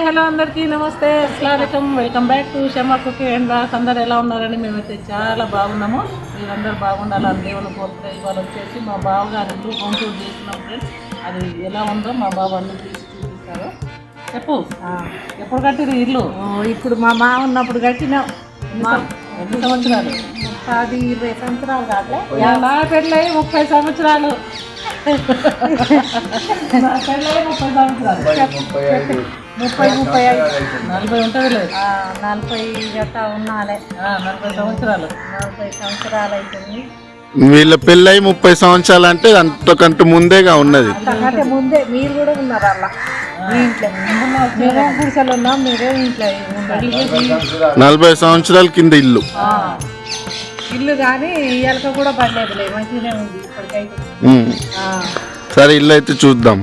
Hi hello అందరికీ నమస్తే అస్సలం welcome back to Shama cookie and blogs అందరు ఎలా ఉన్నారని మేమైతే చాలా బాగున్నాము. మీరందరూ బాగుండాలని దేవుని కోరుకునే ఇవాళ వచ్చేసి మా బావగారి ఇల్లు హోమ్ టూర్ చేసినాం ఫ్రెండ్స్ అది ఎలా ఉందో మా బావ అన్ని తీసి చూపిస్తారు. చెప్పు. ఎప్పుడు కట్టిరు ఇల్లు? ఇప్పుడు మా మామ ఉన్నప్పుడు కట్టినాం. ఎన్ని సంవత్సరాలు? పది ఇరవై సంవత్సరాలు కావట్లే. నా పెళ్ళై ముప్పై సంవత్సరాలు. నా పెళ్ళై ముప్పై సంవత్సరాలు. ముప్పై ముప్పై ఐదు. నలభై ఉంటుంది నలభై గట్టా ఉన్నాలే. నలభై సంవత్సరాలు. నలభై సంవత్సరాలు అవుతుంది వీళ్ళ పెళ్ళై ముప్పై సంవత్సరాలు అంటే అంతకంటే ముందేగా ఉన్నది. అంతకంటే ముందే మీరు కూడా ఉన్నారు అలా? మీ ఇంట్లో. మేమే గుడిసెలు ఉన్నాం మీరే ఇంట్లో ఉన్నారు నలభై సంవత్సరాల కింద ఇల్లు. ఆ. ఇల్లు కానీ ఎలక కూడా పడలేదులే మంచిగానే ఉంది ఇప్పటికైతే. సరే ఇల్లు అయితే చూద్దాం.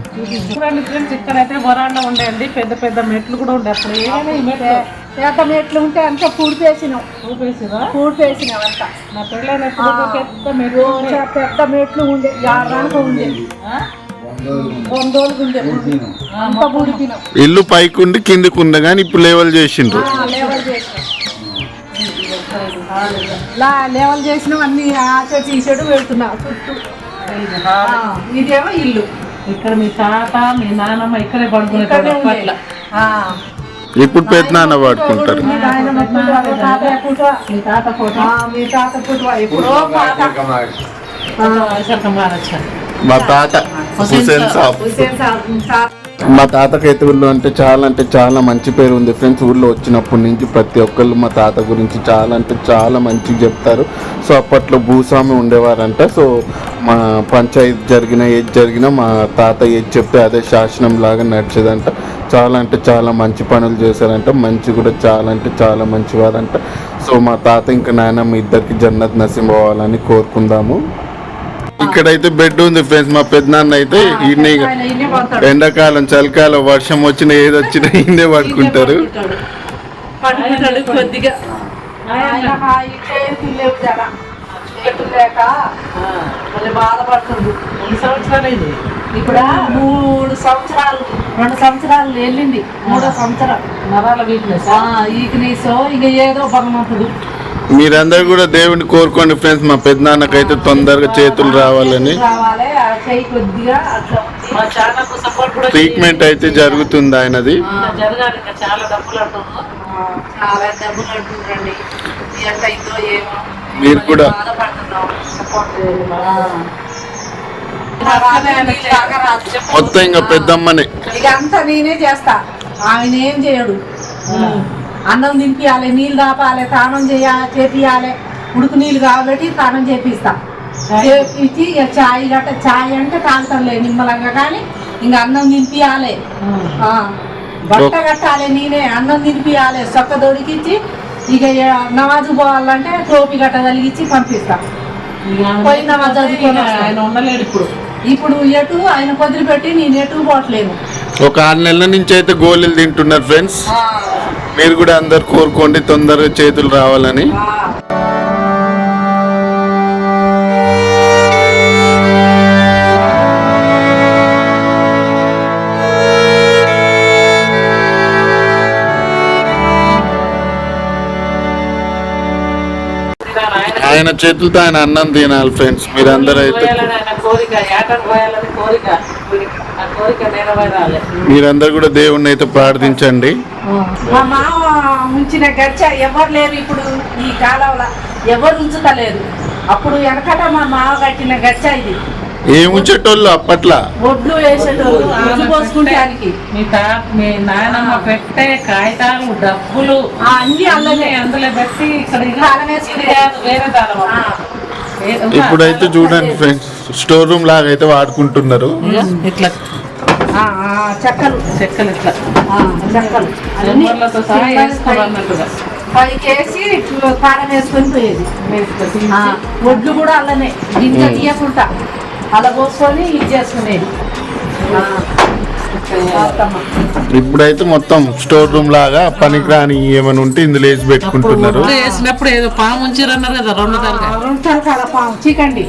చూడండి ఫ్రెండ్స్ ఇక్కడైతే వరాండా ఉండేయండి. పెద్ద పెద్ద మెట్లు కూడా ఉండే అప్పుడు. ఏమైనా ఈ మెట్లు? పెద్ద మెట్లు ఉంటే అంతా పూడిపేసినాం చూపేసిరా పూడిపేసినాం అంతా. నా పెళ్ళైనప్పుడు ఒక పెద్ద మెట్లు ఉండే. చా- పెద్ద మెట్లు ఉండే. ఆడడానికి ఉండే. ఆ? వందోళ్ళకి ఉండే. అంత పూడిపినాం ఇల్లు పైకి ఉండి కిందికి ఉంది కానీ ఇప్పుడు లేవల్ చేసిండ్రు. ఆ, లేవల్ చేసినాం. లా లేవల్ చేసినాం. అన్ని ఆ చెట్టు ఈ చెట్టు పెడుతున్నా చుట్టూ ఇది ఆ, హాల్. ఇదేమో ఇల్లు. ఇక్కడ మీ తాత మీ నాన్నమ్మ ఇక్కడే అప్పట్లో. ఆ. ఇప్పుడు పెద్దనాన్న పడుకుంటారు తాత ఫోటో. తాత ఫోటో. మా తాత హుసేన్ సాబ్. హుసేన్ సాబ్. తాత మా తాతకైతే ఊళ్ళో అంటే చాలా అంటే చాలా మంచి పేరు ఉంది. ఫ్రెండ్స్ ఊళ్ళో వచ్చినప్పటి నుంచి ప్రతి ఒక్కళ్ళు మా తాత గురించి చాలా అంటే చాలా మంచిగా చెప్తారు. సో అప్పట్లో భూస్వామి ఉండేవారంట. సో మా పంచాయతీ జరిగిన ఏది జరిగినా మా తాత ఏది చెప్తే అదే శాసనం లాగా నడిచేదంట. చాలా అంటే చాలా మంచి పనులు చేశారంట. మంచి కూడా చాలా అంటే చాలా మంచివారంట. సో మా తాత ఇంకా నాయనమ్మ ఇద్దరికి జన్నత్ నసీం పోవాలని కోరుకుందాము. ఇక్కడైతే బెడ్ ఉంది ఫ్రెండ్స్ మా పెద్దనాన్న అయితే ఈయన ఇన్నే పోతాడు ఎండాకాలం చలికాలం వర్షం వచ్చినా ఏది వచ్చినా ఇందే పడుకుంటారు. ఇప్పుడు? మూడు సంవత్సరాలు. రెండు సంవత్సరాలు వెళ్ళింది. మూడో సంవత్సరం. నరాల వీక్నెస్ ఈకనీసో ఇక ఏదో భగవంతుడు మీరందరూ కూడా దేవుని కోరుకోండి ఫ్రెండ్స్. మా పెద్దనాన్నకైతే తొందరగా చేతులు రావాలని. రావాలి ఆ చేయి కొద్దిగా అట్లా ఉంది. మా ఛానల్ సపోర్ట్ కూడా ట్రీట్మెంట్ అయితే జరుగుతుంది ఆయనది. మీరు కూడా. మొత్తం ఇంకా పెద్దమ్మనే. ఇక అంతా నేనే చేస్తా. ఆయన ఏం చేయడు. అన్నం దింపియాలి నీళ్ళు దాపాలి తానం చేయాలి చేపియాలి. ఉడుకు నీళ్ళు కాబట్టి తానం చేపిస్తా. చేపించి ఇక చాయ్ గట్ట చాయ్ అంటే తాగుతాంలే నిమ్మలంగా కానీ ఇంకా అన్నం దింపియాలి ఆ, బట్ట కట్టాలి నేనే అన్నం తినిపియాలి. సొక్క దొడికిచ్చి ఇక నమాజు పోవాలంటే టోపీ గట్ట కలిగించి పంపిస్తా. పోయి నమాజ్ చదువుకొని. ఆయన ఉండలేడు ఇప్పుడు. ఇప్పుడు ఎటు ఆయన వదిలిపెట్టి నేను ఎటు పోవట్లేను ఒక ఆరు నెలల నుంచి అయితే గోళీలు తింటున్నారు ఫ్రెండ్స్. మీరు కూడా అందరు కోరుకోండి తొందరగా చేతులు రావాలని. ఆయన ఆయన చేతులతో ఆయన అన్నం తినాలి ఫ్రెండ్స్ మీరందరూ అయితే. మీరందరూ కూడా దేవుణ్ణి అయితే ప్రార్థించండి. మా మామ ఉంచిన గచ్చ ఎవరు లేరు ఇప్పుడు ఈ కాలంలో. ఎవరు ఉంచుతలేరు. అప్పుడు వెనకట మా మామ కట్టిన గచ్చ ఇది. ఏం ఉంచేటోళ్ళు అప్పట్లో? ఒడ్లు వేసేటోళ్ళు ఒడ్లు పోసుకుంటానికి మీ తా మీ నాయనమ్మ పెట్టే కాగితాలు డబ్బులు ఆ అన్ని అల్లనే అందులో పెట్టి ఇక్కడ వేరే ఏ- ఇప్పుడైతే చూడండి ఫ్రెండ్స్ స్టోర్ రూమ్ లాగా అయితే వాడుకుంటున్నారు. ఇట్లా? చెక్కలు. చెక్కలు ఇట్లా. ఆ, చెక్కలు. పైకేసి కారం వేసుకొని పోయేది. ఒడ్లు కూడా అలానే. గింజ తీయకుండా. అలా పోసుకొని ఇది చేసుకునేది. ఇప్పుడైతే మొత్తం స్టోర్ రూమ్ లాగా పనికిరాని ఏమైనా ఉంటే ఇందులో వేసి పెట్టుకుంటున్నారు. వేసినప్పుడు ఏదో పాము ఉంచిరు అన్నారు కదా రెండు పాము. చికండి.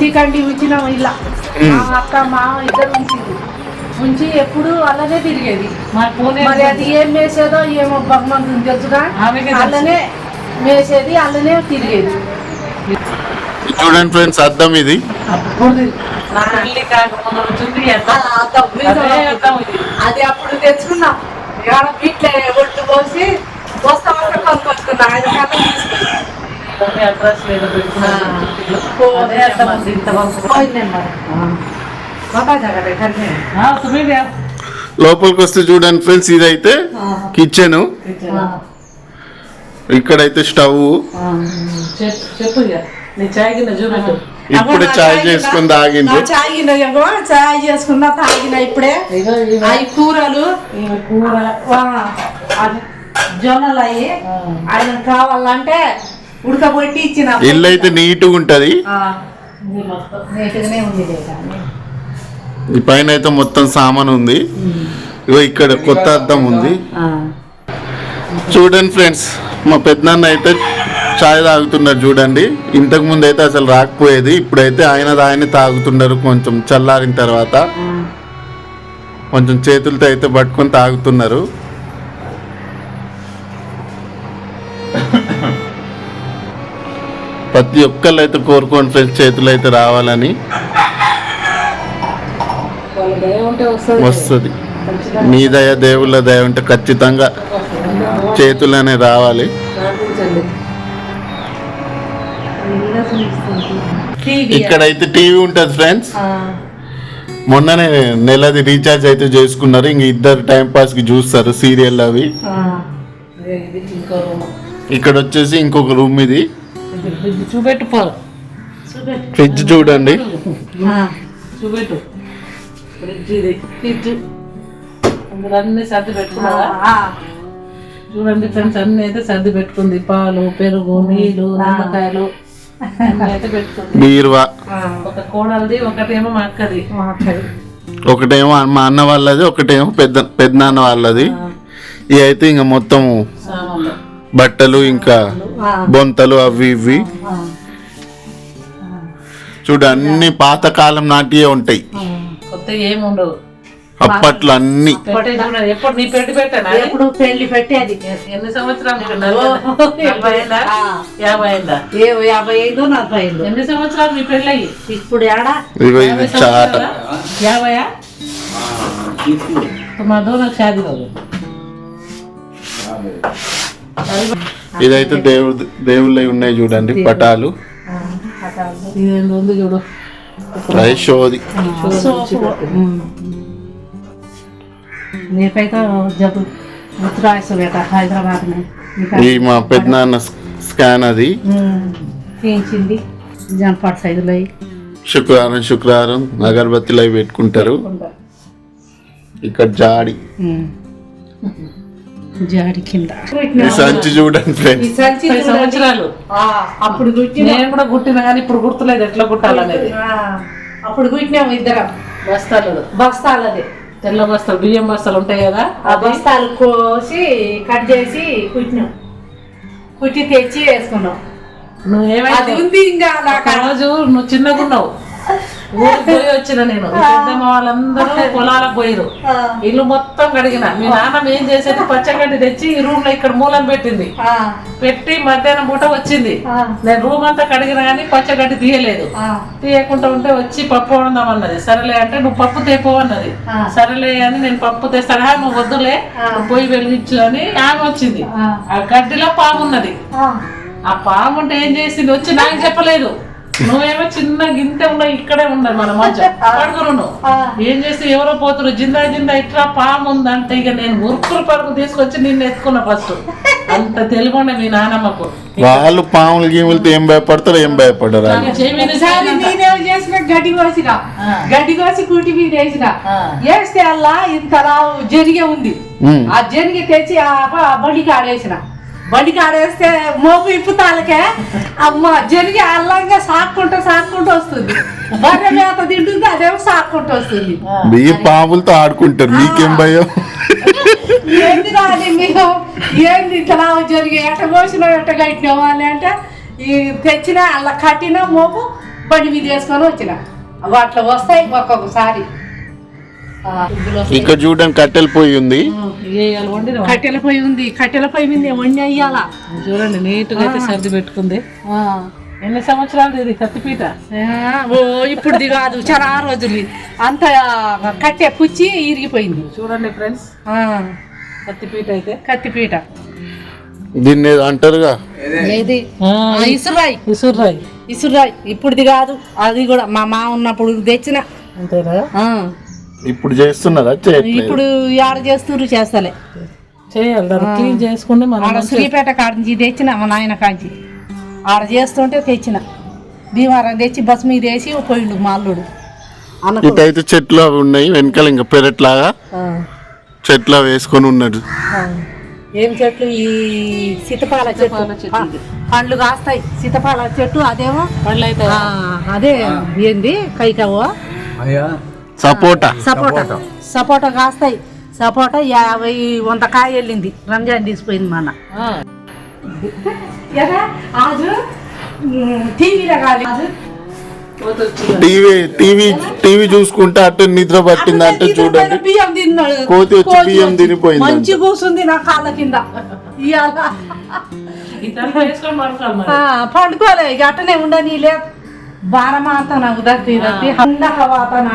చికండి. ఉంచినాం ఇలా. మా అక్క మామ ఇద్దరు ఉంచింది ఉంచి ఎప్పుడు అలానే తిరిగేది. మా మరి అది ఏం మేసేదో ఏమో భగవంతుని తెలుసుగా. అలానే మేసేది అలానే తిరిగేది. చూడండి ఫ్రెండ్స్ అద్దం ఇది. అదే అప్పుడు. తెచ్చుకున్నాం. ఏడ వీటిలో ఒట్టు పోసి వస్తా వస్తా కొనుక్కొచ్చుకున్నాం. ఐదు సుమీర్ లోపలికి వస్తే చూడండి ఫ్రెండ్స్ ఇదైతే కిచెన్. ఇక్కడైతే స్టవ్ చెప్పు నీ చాయ్ కింద చూపెట్టు. ఇప్పుడే చాయ్ చేసుకుని తాగిండ్రు చాయ్ చాయ్ చేసుకున్నా తాగిన ఇప్పుడే. అవి కూరలు. కూర. జొన్నలు అయ్యి ఆ. ఆయన కావాలంటే ఉడకబెట్టి ఇచ్చిన. ఇల్లు అయితే నీట్గా ఉంటది ఈ పైన అయితే మొత్తం సామాన్ ఉంది ఇగో ఇక్కడ కొత్త అద్దం ఉంది. చూడండి ఫ్రెండ్స్ మా పెద్దనాన్న అయితే చాయ్ తాగుతున్నారు చూడండి. ఇంతకు ముందు అయితే అసలు రాకపోయేది. ఇప్పుడైతే ఆయన ఆయన తాగుతున్నారు కొంచెం చల్లారిన తర్వాత. కొంచెం చేతులతో అయితే పట్టుకొని తాగుతున్నారు. ప్రతి ఒక్కళ్ళు అయితే కోరుకోండి ఫ్రెండ్స్ చేతులు అయితే రావాలని వస్తుంది. మీ దయ దేవుళ్ళ దయ ఉంటే ఖచ్చితంగా చేతులనే రావాలి. ఇక్కడైతే టీవీ ఉంటుంది ఫ్రెండ్స్. మొన్ననే నెలది రీఛార్జ్ అయితే చేసుకున్నారు. ఇంక ఇద్దరు టైం పాస్కి చూస్తారు సీరియల్ అవి. ఇక్కడ వచ్చేసి ఇంకొక రూమ్ ఇది. ఫ్రిడ్జ్ చూపెట్టు పో. ఫ్రిడ్జ్ చూడండి. చూడండి ఫ్రెండ్స్ అన్ని అయితే సర్ది పెట్టుకుంది. పాలు పెరుగు నీళ్ళు నిమ్మకాయలు. బీరువా. ఒక కోడలిది ఒకటేమో మా అక్కది ఒకటేమో మా అన్న వాళ్ళది ఒకటేమో పెద్ద పెద్దనాన్న వాళ్ళది. ఇవి అయితే ఇంకా మొత్తం సామాన్లు. బట్టలు ఇంకా బొంతలు అవి ఇవి. చూడు అన్ని పాతకాలం నాటియే ఉంటాయి. కొత్త ఏమి ఉండవు అప్పట్లో అన్ని ఎప్పుడు నీ ఎప్పుడు పెళ్ళి పెట్టి అది. ఎన్ని సంవత్సరాలు యాభై ఐదు నలభై ఐదు. ఎన్ని సంవత్సరాలు మీ అయ్యి ఇప్పుడు ఇదైతే దేవుడు దేవుళ్ళై ఉన్నాయి చూడండి పటాలు. చూడు. ఉత్తరాయసు బేట హైదరాబాద్ ఈ మా పెద్దనాన్న స్కాన్ అది. చేయించింది సైజులో అయి. శుక్రవారం శుక్రవారం అగరబత్తిలు అవి పెట్టుకుంటారు. ఇక్కడ జాడి. జాడి కింద. ఈ సంచి చూడండి ఫ్రెండ్స్. సంవత్సరాలు. అప్పుడు గుట్టిన నేను కూడా గుట్టిన కానీ ఇప్పుడు గుర్తులేదు ఎట్లా కుట్టాలనేది అప్పుడు గుట్టినాము ఇద్దరం. బస్తాలు బస్తాలది. తెల్ల బస్తాలు బియ్యం బస్తాలు ఉంటాయి కదా ఆ బస్తాలు కోసి కట్ చేసి కుట్టినాం. కుట్టి తెచ్చి వేసుకున్నాం. నువ్వు ఉంది ఇంకా రోజు నువ్వు చిన్నగా ఉన్నావు. ఊరికి పోయి వచ్చిన నేను. పెద్దమ్మ వాళ్ళందరూ పొలాలకు పోయిరు ఇల్లు మొత్తం కడిగిన. మీ నాన్న ఏం చేసేది? పచ్చగడ్డి తెచ్చి ఈ రూమ్లో ఇక్కడ మూలం పెట్టింది. పెట్టి మధ్యాహ్నం పూట వచ్చింది. నేను రూమ్ అంతా కడిగిన కానీ పచ్చగడ్డి తీయలేదు. తీయకుండా ఉంటే వచ్చి పప్పు వండుదాం అన్నది సరేలే అంటే నువ్వు పప్పు తేపో అన్నది. ఆ. సరేలే అని నేను పప్పు తెస్తాను "ఆ, నువ్వు వద్దులే పోయి వెలిగించు అని ఆమె వచ్చింది. ఆ, గడ్డిలో పాము ఉన్నది ఆ. ఆ పాము అంటే ఏం చేసింది? వచ్చి నాకు చెప్పలేదు. నువ్వేమో చిన్న గింతె ఉన్న ఇక్కడే ఉన్నది మన ఆ. ఏం చేసి ఎవరో పోతురు జిందా జిందా ఇట్లా పాము ఉందంటే ఇక నేను ఉరుకులు పరుగు తీసుకొచ్చి నిన్ను ఎత్తుకున్నా ఫస్ట్ అంత తెలియకుండా మీ నానమ్మకు. వాళ్ళు పాములు గీములతో ఏం భయపడతారు ఏం భయపడరు నేనేం చేసిన గడ్డి కోసిన. గడ్డి కోసి కూటి మీద వేసిన. వేస్తే అలా ఇంతలా జరిగే ఉంది. ఆ జరిగి తెచ్చి ఆ బండికి ఆడేసిన బండికి ఆడేస్తే మోపు ఇప్పుతాలకే? అమ్మ జరిగి అల్లంగా సాక్కుంటూ సాక్కుంటూ వస్తుంది. బర్రె మేత తింటుంది అదేమో సాక్కుంటూ వస్తుంది. ఈ పాములతో ఆడుకుంటారు మీకేం భయం? ఏంది రాని మీరు? ఏంది ఇట్లా జరిగి ఎట్ట కోసిన ఎట్ట కట్టినావు అని అంటే ఈ తెచ్చిన అలా కట్టిన మోపు బండి మీద వేసుకొని వచ్చిన. అట్లా వస్తాయి ఒక్కొక్కసారి. ఇక్కడ చూడండి కట్టెల పొయ్యి ఉంది. కట్టెల పొయ్యి ఉంది కట్టెల పొయ్యి మీద వండి అయ్యాల చూడండి నీట్గా అయితే సర్ది పెట్టుకుంది. ఎన్ని సంవత్సరాలు ఇది కత్తిపీట ఓ ఇప్పుడు కాదు చాలా రోజులు. అంత కట్టె పుచ్చి ఇరిగిపోయింది. చూడండి ఫ్రెండ్స్. ఆ, కత్తిపీట అయితే. కత్తిపీట దీన్ని అంటారుగా? ఇసురాయి విసుర్రాయి ఇసురాయి ఇప్పుడుది కాదు అది కూడా మా మా ఉన్నప్పుడు తెచ్చిన. అంతేనా? ఆ, ఇప్పుడు చేస్తున్నారా ఇప్పుడు ఆడ చేస్తున్నారు చేస్తలే. చేయాలి దాన్ని క్లీన్ చేసుకుంటే మనం ఆడ శ్రీపేట కాడించి తెచ్చిన మా నాయన కాంచి. ఆడ చేస్తుంటే తెచ్చిన. భీమారం తెచ్చి బస్ మీద వేసి పోయిండు మా అల్లుడు. అన్నకు ఇటైతే చెట్లు అవి ఉన్నాయి వెనకాల ఇంకా పెరట్లాగా ఆ, చెట్లు అవి వేసుకొని ఉన్నాడు. ఏం చెట్లు? ఈ సీతపాల చెట్టు. పండ్లు కాస్తాయి. సీతపాల చెట్టు అదేమో? పళ్ళు అయితే ఆ, అదే ఏంది? కైకవో? సపోటా. సపోటా. సపోటా. కాస్తాయి. సపోటా యాభై వంద కాయ వెళ్ళింది రంజాన్ తీసిపోయింది మన. టీవీ టీవీ టీవీ చూసుకుంటే అటు నిద్ర పట్టింది అంటే చూడండి. బియ్యం తిన్నాడు. కోతి వచ్చి బియ్యం తినిపోయింది మంచి కూసుంది నా కాళ్ళ కింద. ఇవాళ పండుకోలే ఇక అట్టనే ఉండని లేదు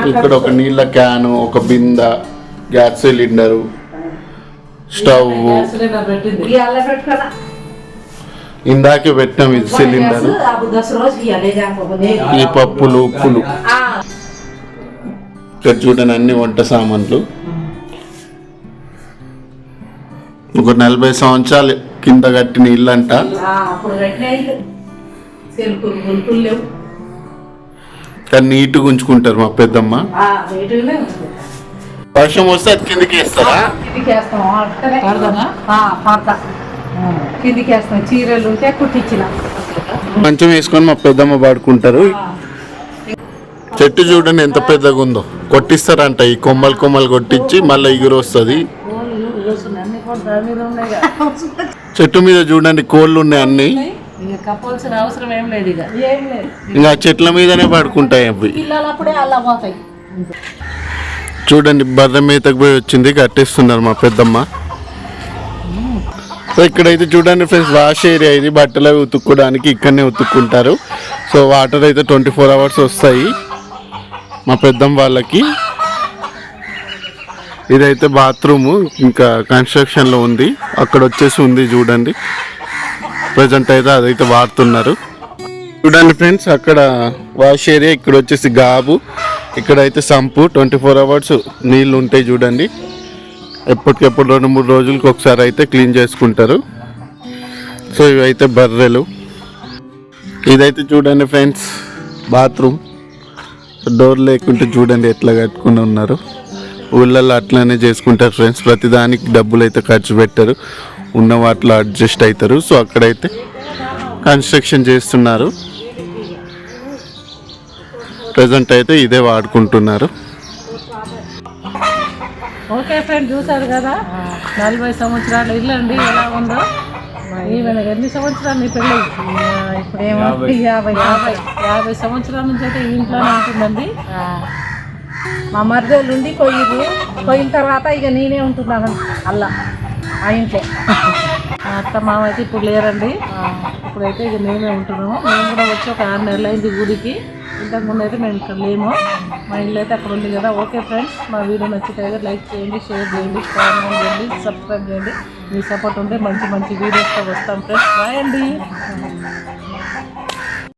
ఇక్కడ ఒక నీళ్ళ క్యాను ఒక బింద గ్యాస్ సిలిండరు స్టవ్. ఇందాకే పెట్టాం ఇది సిలిండర్. ఈ పప్పులు ఉప్పులు. ఇక్కడ చూడండి అన్ని వంట సామాన్లు. ఒక నలభై సంవత్సరాలు కింద కట్టిన ఇల్లు. అంట కానీ నీట్గా ఉంచుకుంటారు మా పెద్దమ్మ. వర్షం వస్తే అది కిందకి వేస్తారా? కిందికి వేస్తాం. చీరలు కుట్టించిన. మంచం వేసుకొని మా పెద్దమ్మ పాడుకుంటారు. చెట్టు చూడండి ఎంత పెద్దగా ఉందో. కొట్టిస్తారంట. ఈ కొమ్మలు కొమ్మలు కొట్టించి మళ్ళీ ఎగురు వస్తుంది. చెట్టు మీద చూడండి కోళ్ళు ఉన్నాయి అన్ని. ఇక కప్పాల్సిన అవసరం ఏం లేదు ఇక. ఏం లేదు. ఇంకా చెట్ల మీదనే పడుకుంటాయి అవి. పిల్లలు అప్పుడే అలా పోతాయి. చూడండి బర్రె మేతకు పోయి వచ్చింది కట్టేస్తున్నారు మా పెద్దమ్మ. సో ఇక్కడైతే చూడండి ఫ్రెండ్స్ వాష్ ఏరియా ఇది. బట్టలు అవి ఉతుక్కోవడానికి ఇక్కడనే ఉతుక్కుంటారు. సో వాటర్ అయితే ట్వంటీ ఫోర్ అవర్స్ వస్తాయి మా పెద్దమ్మ వాళ్ళకి. ఇదైతే బాత్రూమ్ ఇంకా కన్స్ట్రక్షన్లో ఉంది. అక్కడ వచ్చేసి ఉంది చూడండి. ప్రజెంట్ అయితే అదైతే వాడుతున్నారు. చూడండి ఫ్రెండ్స్ అక్కడ వాష్ ఏరియా ఇక్కడ వచ్చేసి గాబు ఇక్కడైతే సంపు ట్వంటీ ఫోర్ అవర్స్ నీళ్ళు ఉంటాయి చూడండి. ఎప్పటికెప్పుడు రెండు మూడు రోజులకి ఒకసారి అయితే క్లీన్ చేసుకుంటారు. సో ఇవైతే బర్రెలు. ఇదైతే చూడండి ఫ్రెండ్స్ బాత్రూమ్ డోర్ లేకుంటే చూడండి ఎట్లా కట్టుకుని ఉన్నారు. ఊళ్ళల్లో అట్లనే చేసుకుంటారు ఫ్రెండ్స్ ప్రతిదానికి డబ్బులు అయితే ఖర్చు పెట్టారు. ఉన్న వాటిలో అడ్జస్ట్ అవుతారు. సో అక్కడైతే కన్స్ట్రక్షన్ చేస్తున్నారు. ప్రజెంట్ అయితే ఇదే వాడుకుంటున్నారు. ఓకే ఫ్రెండ్ చూసారు కదా? నలభై సంవత్సరాల ఇల్లు అండి ఎలా ఉందో? ఈమె ఎన్ని సంవత్సరాలు నీ పెళ్ళి? ఇప్పుడేమో యాభై. యాభై యాభై. సంవత్సరాల నుంచి అయితే ఈ ఇంట్లోనే ఉంటుందండి. మా మరిదేళ్ళు ఉండి పోయిర్రు పోయిన తర్వాత ఇక నేనే ఉంటున్నాను. అల్లా. ఆ ఇంట్లో. అత్త మామ అయితే ఇప్పుడు లేరండి. ఇప్పుడైతే ఇక మేమే ఉంటున్నాము. మేము కూడా వచ్చి ఒక ఆరు నెలలు అయింది గుడికి ఇంతకుముందు అయితే మేము ఇక్కడ లేము. మా ఇల్లు అయితే అక్కడ ఉంది కదా. ఓకే ఫ్రెండ్స్ మా వీడియో నచ్చితే లైక్ చేయండి షేర్ చేయండి కామెంట్ చేయండి సబ్స్క్రైబ్ చేయండి. మీ సపోర్ట్ ఉంటే మంచి మంచి వీడియోస్తో వస్తాం ఫ్రెండ్స్. రాయండి